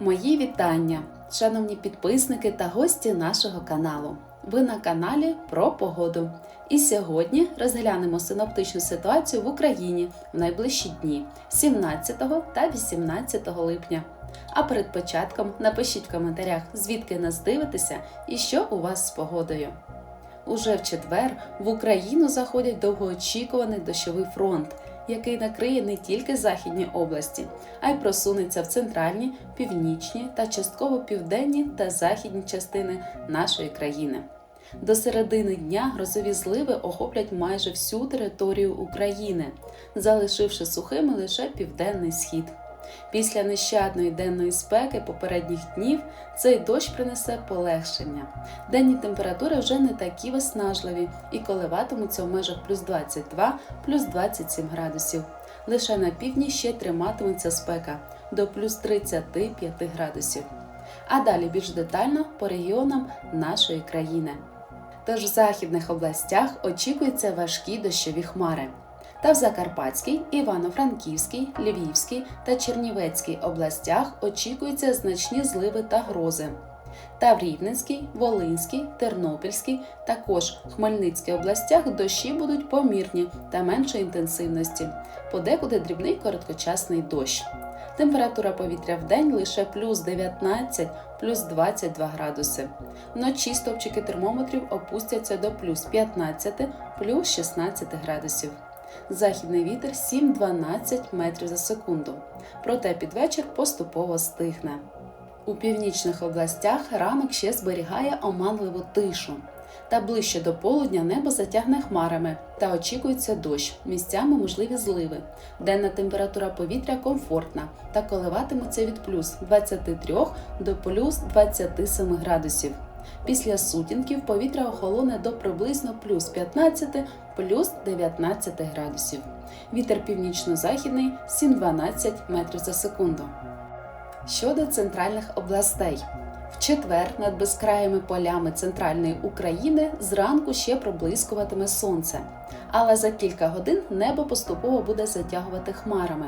Мої вітання, шановні підписники та гості нашого каналу. Ви на каналі про погоду. І сьогодні розглянемо синоптичну ситуацію в Україні в найближчі дні 17 та 18 липня. А перед початком напишіть в коментарях, звідки нас дивитеся і що у вас з погодою. Уже в четвер в Україну заходить довгоочікуваний дощовий фронт, який накриє не тільки західні області, а й просунеться в центральні, північні та частково південні та західні частини нашої країни. До середини дня грозові зливи охоплять майже всю територію України, залишивши сухими лише південний схід. Після нещадної денної спеки попередніх днів цей дощ принесе полегшення. Денні температури вже не такі виснажливі і коливатимуться в межах плюс 22, плюс 27 градусів. Лише на півдні ще триматиметься спека до плюс 35 градусів. А далі більш детально по регіонам нашої країни. Тож в західних областях очікуються важкі дощові хмари. Та в Закарпатській, Івано-Франківській, Львівській та Чернівецькій областях очікуються значні зливи та грози. Та в Рівненській, Волинській, Тернопільській, також Хмельницькій областях дощі будуть помірні та меншої інтенсивності, подекуди дрібний короткочасний дощ. Температура повітря в день лише плюс 19, плюс 22 градуси. Вночі стопчики термометрів опустяться до плюс 15, плюс 16 градусів. Західний вітер 7-12 метрів за секунду. Проте під вечір поступово стихне. У північних областях ранок ще зберігає оманливу тишу. Та ближче до полудня небо затягне хмарами та очікується дощ, місцями можливі зливи. Денна температура повітря комфортна та коливатиметься від плюс 23 до плюс 27 градусів. Після сутінків повітря охолоне до приблизно плюс 15 плюс 19 градусів. Вітер північно-західний 7-12 метрів за секунду. Щодо центральних областей. В четвер над безкраїми полями центральної України зранку ще проблискуватиме сонце, але за кілька годин небо поступово буде затягувати хмарами.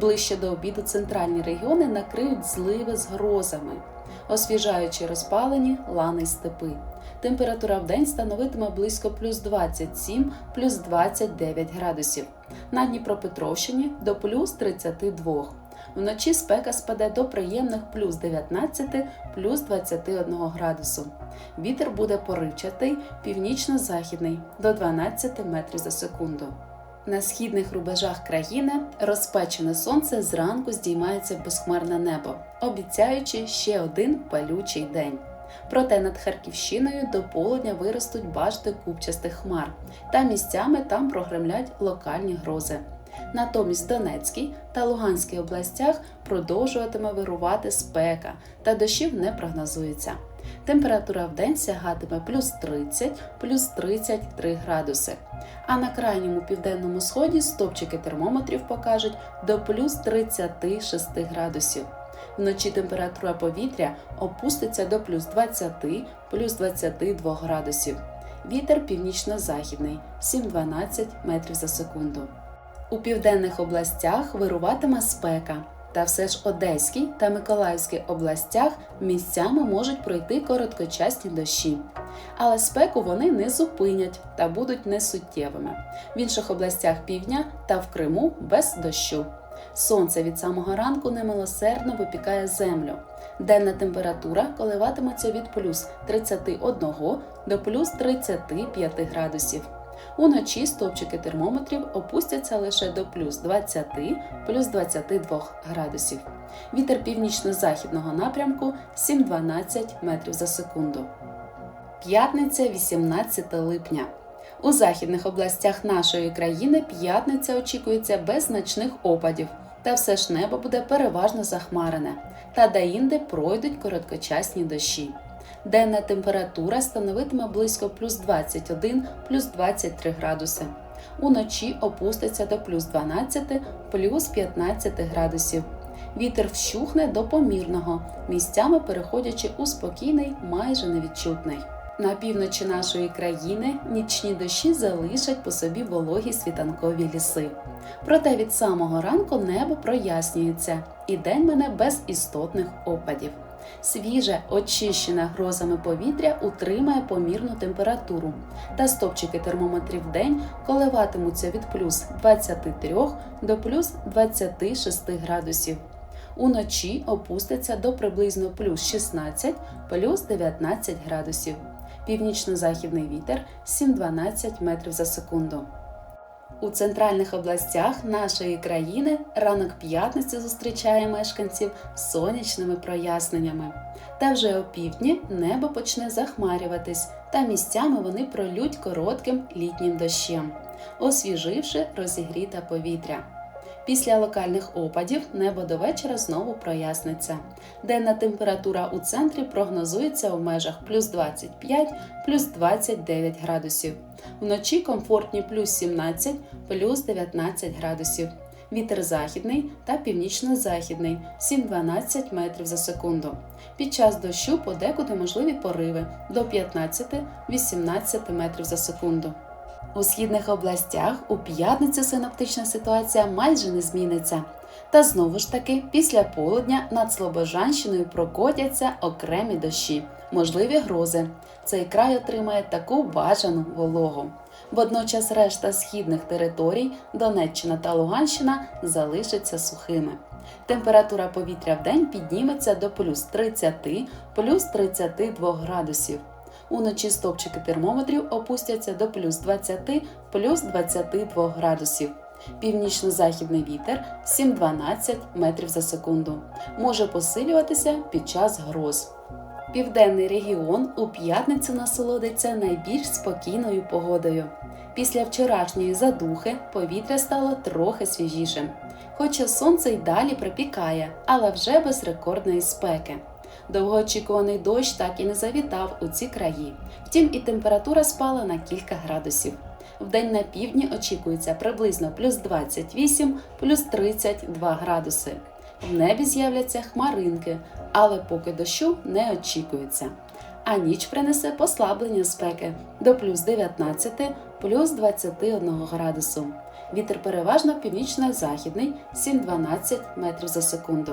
Ближче до обіду центральні регіони накриють зливи з грозами, освіжаючи розпалені лани степи. Температура в день становитиме близько плюс 27, плюс 29 градусів. На Дніпропетровщині до плюс 32. Вночі спека спаде до приємних плюс 19, плюс 21 градусу. Вітер буде поривчатий, північно-західний до 12 метрів за секунду. На східних рубежах країни розпечене сонце зранку здіймається в безхмарне небо, обіцяючи ще один палючий день. Проте над Харківщиною до полудня виростуть башти купчастих хмар, та місцями там прогремлять локальні грози. Натомість в Донецькій та Луганській областях продовжуватиме вирувати спека, та дощів не прогнозується. Температура в день сягатиме плюс 30, плюс 33 градуси. А на крайньому південному сході стопчики термометрів покажуть до плюс 36 градусів. Вночі температура повітря опуститься до плюс 20, плюс 22 градусів. Вітер північно-західний 7-12 метрів за секунду. У південних областях вируватиме спека. Та все ж Одеській та Миколаївській областях місцями можуть пройти короткочасні дощі. Але спеку вони не зупинять та будуть несуттєвими. В інших областях півдня та в Криму без дощу. Сонце від самого ранку немилосердно випікає землю. Денна температура коливатиметься від плюс 31 до плюс 35 градусів. Уночі стовпчики термометрів опустяться лише до плюс 20, плюс 22 градусів. Вітер північно-західного напрямку 7-12 метрів за секунду. П'ятниця 18 липня. У західних областях нашої країни п'ятниця очікується без значних опадів, та все ж небо буде переважно захмарене, та деінде пройдуть короткочасні дощі. Денна температура становитиме близько плюс 21, плюс 23 градуси. Уночі опуститься до плюс 12, плюс 15 градусів. Вітер вщухне до помірного, місцями переходячи у спокійний, майже невідчутний. На півночі нашої країни нічні дощі залишать по собі вологі світанкові ліси. Проте від самого ранку небо прояснюється, і день мене без істотних опадів. Свіже, очищене грозами повітря утримає помірну температуру, та стопчики термометрів в день коливатимуться від плюс 23 до плюс 26 градусів. Уночі опуститься до приблизно плюс 16 плюс 19 градусів. Північно-західний вітер 7-12 метрів за секунду. У центральних областях нашої країни ранок п'ятниці зустрічає мешканців сонячними проясненнями. Та вже опівдні небо почне захмарюватись, та місцями вони пролють коротким літнім дощем, освіживши розігріте повітря. Після локальних опадів небо до вечора знову проясниться. Денна температура у центрі прогнозується у межах плюс 25 плюс 29 градусів. Вночі комфортні плюс 17 плюс 19 градусів. Вітер західний та північно-західний 7-12 метрів за секунду. Під час дощу подекуди можливі пориви до 15-18 метрів за секунду. У східних областях у п'ятницю синоптична ситуація майже не зміниться. Та знову ж таки, після полудня над Слобожанщиною прокотяться окремі дощі, можливі грози. Цей край отримає таку бажану вологу. Водночас решта східних територій, Донеччина та Луганщина, залишаться сухими. Температура повітря в день підніметься до плюс 30, плюс 32 градусів. Уночі стопчики термометрів опустяться до плюс 20, плюс 22 градусів. Північно-західний вітер 7-12 метрів за секунду. Може посилюватися під час гроз. Південний регіон у п'ятницю насолодиться найбільш спокійною погодою. Після вчорашньої задухи повітря стало трохи свіжішим. Хоча сонце й далі припікає, але вже без рекордної спеки. Довгоочікуваний дощ так і не завітав у ці краї. Втім, і температура спала на кілька градусів. Вдень на півдні очікується приблизно плюс 28, плюс 32 градуси. В небі з'являться хмаринки, але поки дощу не очікується. А ніч принесе послаблення спеки до плюс 19, плюс 21 градусу. Вітер переважно північно-західний 7-12 метрів за секунду.